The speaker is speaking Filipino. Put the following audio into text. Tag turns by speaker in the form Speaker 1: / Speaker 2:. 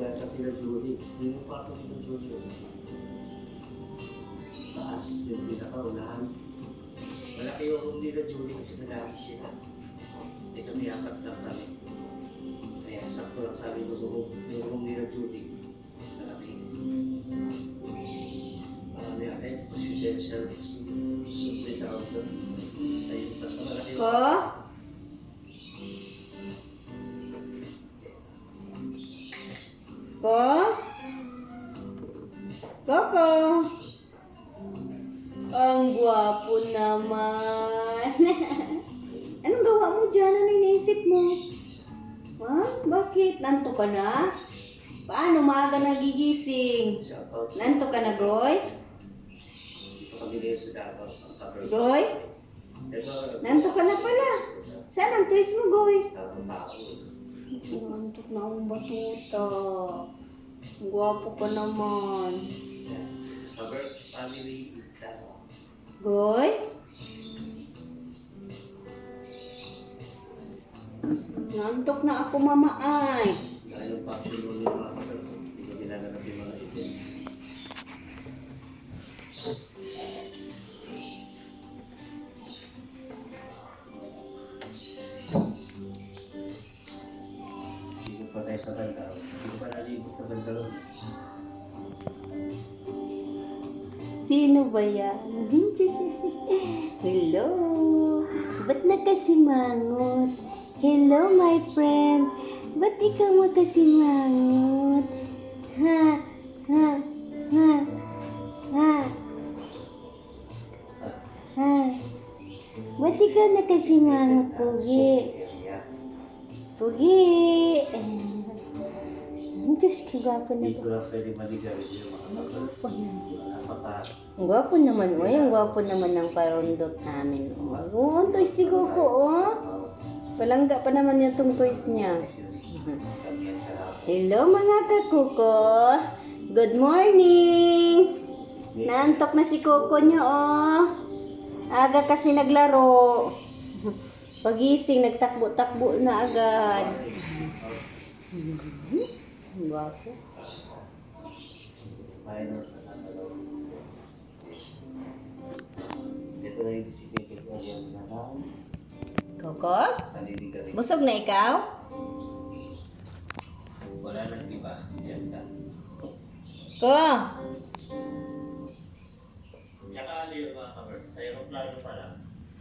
Speaker 1: Dahil kasi na Julie. Yung kwarto ni Julie. Taas yung pinakaunahan. Malaki yung room nila Julie kasi nalakas sila. Hindi kami apat lang kami. Kaya sakto lang sabi ko room- yung room nila Julie. Malaki. Marami eh. Presidential. Ako doon. Ayun, tas malaki
Speaker 2: Ko? Ko? Koko? Ang gwapo naman. Anong gawa mo dyan? Ano iniisip mo? Ha? Bakit? Nanto ka na? Paano maaga nagigising? Nanto ka na, Goy? Goy? Nanto ka na pala. Saan ang twist mo, Goy? Nantok na akong batuta. Gwapo ka naman. Goy? Nantok na ako, mama ay.
Speaker 1: Dahil yung function Ko pa tayo sa Bandaro. Hindi pa nalibot sa Bandaro.
Speaker 2: Sino ba yan? Hello? Ba't nakasimangot? Hello, my friend. Ba't ikaw makasimangot? Ha? Ha? Ha? Ha? Ha? Ba't ikaw nakasimangot, Pugi? Pugi! Ang Diyos ko, gwapo na
Speaker 1: Hindi ko lang pwede maligaw yung mga. Napaka
Speaker 2: Ang gwapo naman, oh. Ang gwapo naman ng parundot namin. Oh, oh ang toys ni Coco, oh. Palangga pa naman yung tong toys niya. Hello mga kakuko. Good morning. Naantok na si Coco niyo, oh. Aga kasi naglaro. Pagising, nagtakbo-takbo na agad. Ang gwapo.
Speaker 1: minor na natalaw. Ito na yung disipin ko yung nanay.
Speaker 2: Coco?
Speaker 1: Sanili ka rin.
Speaker 2: Busog na ikaw?
Speaker 1: Wala nang iba. Diyan ka.
Speaker 2: Ko?
Speaker 1: Yung mga cover? Sa aeroplano